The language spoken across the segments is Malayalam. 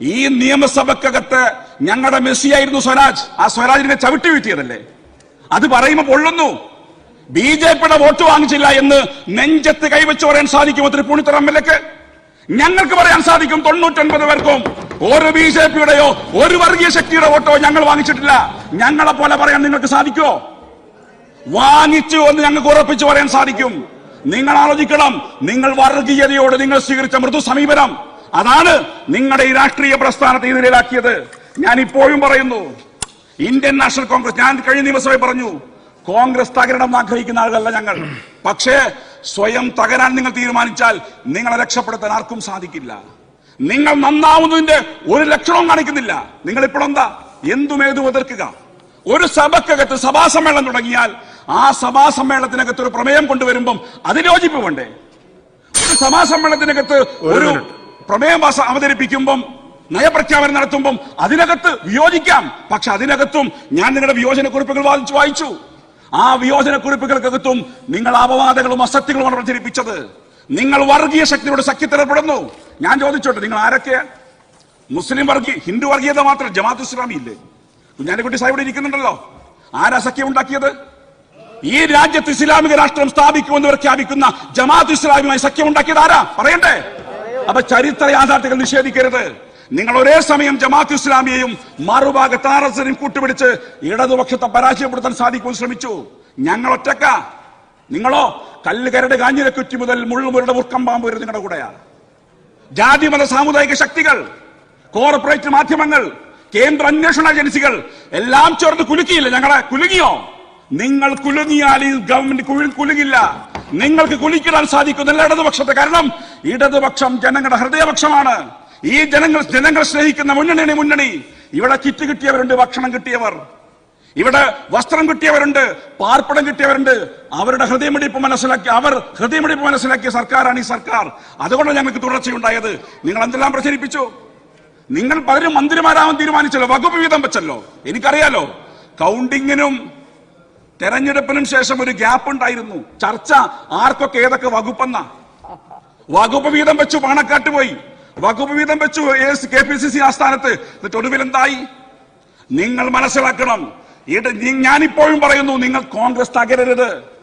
ഈ നിയമസഭക്കകത്ത് ഞങ്ങളുടെ മെസ്സിയായിരുന്നു സ്വരാജ്. ആ സ്വരാജിനെ ചവിട്ടി വീഴ്ത്തിയതല്ലേ? അത് പറയുമ്പോൾ പൊള്ളുന്നു. ബി ജെ പിയുടെ വോട്ട് വാങ്ങിച്ചില്ല എന്ന് നെഞ്ചത്ത് കൈവച്ച് പറയാൻ സാധിക്കുമോ തൃപ്പൂണിത്തറ എം എൽ എക്ക് ഞങ്ങൾക്ക് പറയാൻ സാധിക്കും തൊണ്ണൂറ്റൊൻപത് പേർക്കും ഒരു ബി ജെ പിയുടെയോ ഒരു വർഗീയ ശക്തിയുടെ വോട്ടോ ഞങ്ങൾ വാങ്ങിച്ചിട്ടില്ല. ഞങ്ങളെ പോലെ പറയാൻ നിങ്ങൾക്ക് സാധിക്കുമോ വാങ്ങിച്ചു എന്ന് ഞങ്ങൾക്ക് ഉറപ്പിച്ചു പറയാൻ സാധിക്കും. നിങ്ങൾ ആലോചിക്കണം. നിങ്ങൾ വർഗീയതയോട് നിങ്ങൾ സ്വീകരിച്ച മൃദു സമീപനം. അതാണ് നിങ്ങളുടെ ഈ രാഷ്ട്രീയ പ്രസ്ഥാനത്തെ ഇതിലാക്കിയത് ഞാൻ ഇപ്പോഴും പറയുന്നു ഇന്ത്യൻ നാഷണൽ കോൺഗ്രസ് ഞാൻ കഴിഞ്ഞ നിയമസഭയിൽ പറഞ്ഞു കോൺഗ്രസ് തകരണം ആഗ്രഹിക്കുന്ന ആളുകളല്ല ഞങ്ങൾ. പക്ഷേ സ്വയം തകരാൻ നിങ്ങൾ തീരുമാനിച്ചാൽ നിങ്ങളെ രക്ഷപ്പെടുത്താൻ ആർക്കും സാധിക്കില്ല. നിങ്ങൾ നന്നാവുന്നതിന്റെ ഒരു ലക്ഷണവും കാണിക്കുന്നില്ല. നിങ്ങൾ ഇപ്പോഴെന്താ എന്തുമേതും എതിർക്കുക ഒരു സഭക്കകത്ത് സഭാ സമ്മേളനം തുടങ്ങിയാൽ ആ സഭാ സമ്മേളനത്തിനകത്ത് ഒരു പ്രമേയം കൊണ്ടുവരുമ്പം അതിന് യോജിപ്പ് വേണ്ടേ? ഒരു സഭാ സമ്മേളനത്തിനകത്ത് ഒരു പ്രമേയം പാസ- അവതരിപ്പിക്കുമ്പം നയപ്രഖ്യാപനം നടത്തുമ്പം അതിനകത്ത് വിയോജിക്കാം. പക്ഷെ അതിനകത്തും ഞാൻ നിങ്ങളുടെ വിയോജന കുറിപ്പുകൾ വായിച്ചു വായിച്ചു. ആ വിയോജന കുറിപ്പുകൾക്കകത്തും നിങ്ങൾ അപവാദങ്ങളും അസത്യങ്ങളുമാണ് പ്രചരിപ്പിച്ചത്. നിങ്ങൾ വർഗീയ ശക്തിയോട് സഖ്യത്തിലേർപ്പെടുന്നു. ഞാൻ ചോദിച്ചോട്ടെ നിങ്ങൾ ആരൊക്കെ? മുസ്ലിം വർഗീയ ഹിന്ദു വർഗീയത മാത്രം ജമാഅത്ത് ഇസ്ലാമി ഇല്ലേ? കുഞ്ഞാലിക്കുട്ടി സാഹിബ് ഇരിക്കുന്നുണ്ടല്ലോ. ആരാ സഖ്യം ഉണ്ടാക്കിയത്? ഈ രാജ്യത്ത് ഇസ്ലാമിക രാഷ്ട്രം സ്ഥാപിക്കുമെന്ന് പ്രഖ്യാപിക്കുന്ന ജമാഅത്ത് ഇസ്ലാമിയുമായി സഖ്യം ഉണ്ടാക്കിയത് ആരാ? പറയണ്ടേ? അപ്പൊ ചരിത്ര യാഥാർത്ഥ്യങ്ങൾ നിഷേധിക്കരുത്. നിങ്ങൾ ഒരേ സമയം ജമാഅത്ത് ഇസ്ലാമിയെയും മറുഭാഗത്ത് ആർ എസ് കൂട്ടുപിടിച്ച് ഇടതുപക്ഷത്തെ പരാജയപ്പെടുത്താൻ സാധിക്കുമെന്ന് ശ്രമിച്ചു. ഞങ്ങൾ ഒറ്റക്ക. നിങ്ങളോ കല്ലുകരട് കാഞ്ഞിരക്കുറ്റി മുതൽ മുള്ളുമുരുടെ മുർക്കം പാമ്പ് വരെ നിങ്ങളുടെ കൂടെയാ ജാതി മത സാമുദായിക ശക്തികൾ കോർപ്പറേറ്റ് മാധ്യമങ്ങൾ കേന്ദ്ര അന്വേഷണ ഏജൻസികൾ എല്ലാം ചേർന്ന് കുലുക്കിയില്ല. ഞങ്ങളെ കുലുങ്ങിയോ? നിങ്ങൾ കുലുങ്ങിയാൽ ഈ ഗവൺമെന്റ് കുലുങ്ങില്ല. നിങ്ങൾക്ക് കുളിക്കിടാൻ സാധിക്കുന്നില്ല ഇടതുപക്ഷത്തെ. കാരണം ഇടതുപക്ഷം ജനങ്ങളുടെ ഹൃദയപക്ഷമാണ്. ഈ ജനങ്ങൾ ജനങ്ങൾ സ്നേഹിക്കുന്ന മുന്നണിയാണ് മുന്നണി. ഇവിടെ കിറ്റ് കിട്ടിയവരുണ്ട് ഭക്ഷണം കിട്ടിയവർ. ഇവിടെ വസ്ത്രം കിട്ടിയവരുണ്ട് പാർപ്പിടം കിട്ടിയവരുണ്ട്. അവരുടെ ഹൃദയമിടിപ്പ് മനസ്സിലാക്കി അവർ ഹൃദയമിടിപ്പ് മനസ്സിലാക്കിയ സർക്കാരാണ് ഈ സർക്കാർ. അതുകൊണ്ടാണ് ഞങ്ങൾക്ക് തുടർച്ചയുണ്ടായത്. നിങ്ങൾ എന്തെല്ലാം പ്രചരിപ്പിച്ചു? നിങ്ങൾ പലരും മന്ത്രിമാരാവാൻ തീരുമാനിച്ചല്ലോ വകുപ്പ് വീതം വെച്ചല്ലോ. എനിക്കറിയാലോ കൗണ്ടിങ്ങിനും തെരഞ്ഞെടുപ്പിനും ശേഷം ഒരു ഗ്യാപ്പ് ഉണ്ടായിരുന്നു. ചർച്ച ആർക്കൊക്കെ ഏതൊക്കെ വകുപ്പെന്ന. വകുപ്പ് വീതം വെച്ചു പാണക്കാട്ട് പോയി. വകുപ്പ് വീതം വെച്ചു കെ പി സി സി ആസ്ഥാനത്ത്. എന്നിട്ട് ഒടുവിൽ എന്തായി? നിങ്ങൾ മനസ്സിലാക്കണം. ഇത് ഞാനിപ്പോഴും പറയുന്നു നിങ്ങൾ കോൺഗ്രസ് തകരരുത്.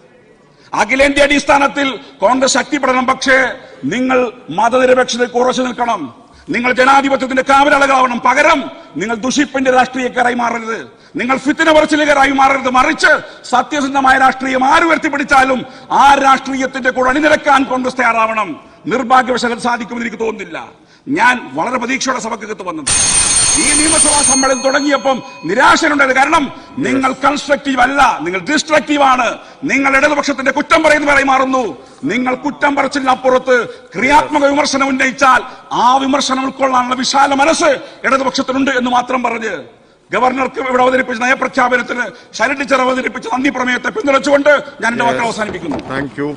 അഖിലേന്ത്യ അടിസ്ഥാനത്തിൽ കോൺഗ്രസ് ശക്തിപ്പെടണം പക്ഷേ നിങ്ങൾ മതനിരപേക്ഷത കുറച്ചു നിൽക്കണം. നിങ്ങൾ ജനാധിപത്യത്തിന്റെ കാവലളകാവണം. പകരം നിങ്ങൾ ദുഷിപ്പിന്റെ രാഷ്ട്രീയക്കാരായി മാറരുത്. നിങ്ങൾ ഫിത്തിന പറച്ചിലുകാരായി മാറരുത്. മറിച്ച് സത്യസന്ധമായ രാഷ്ട്രീയം ആര് ഉയർത്തിപ്പിടിച്ചാലും ആ രാഷ്ട്രീയത്തിന്റെ കൂടെ അണിനിരക്കാൻ കോൺഗ്രസ് തയ്യാറാവണം. നിർഭാഗ്യവശാൽ സാധിക്കുമെന്ന് എനിക്ക് തോന്നുന്നില്ല. ഞാൻ വളരെ പ്രതീക്ഷയോടെ സഭക്കകത്ത് വന്നത്. ഈ നിയമസഭാ സമ്മേളനം തുടങ്ങിയപ്പം നിരാശനുണ്ടായത് കാരണം നിങ്ങൾ കൺസ്ട്രക്റ്റീവ് അല്ല. നിങ്ങൾ ഡിസ്ട്രക്റ്റീവ് ആണ്. നിങ്ങൾ ഇടതുപക്ഷത്തിന്റെ കുറ്റം പറയുന്നവരായി മാറുന്നു. നിങ്ങൾ കുറ്റം പറച്ചിലിനപ്പുറത്ത് ക്രിയാത്മക വിമർശനം ഉന്നയിച്ചാൽ ആ വിമർശനം ഉൾക്കൊള്ളാനുള്ള വിശാല മനസ്സ് ഇടതുപക്ഷത്തിനുണ്ട് എന്ന് മാത്രം പറഞ്ഞ് ഗവർണർക്ക് ഇവിടെ അവതരിപ്പിച്ച നയപ്രഖ്യാപനത്തിന് ശരണിച്ചർ ടീച്ചർ അവതരിപ്പിച്ച നന്ദി പ്രമേയത്തെ പിന്തുണച്ചുകൊണ്ട് ഞാൻ എന്റെ വാക്കുകൾ അവസാനിപ്പിക്കുന്നു. Thank you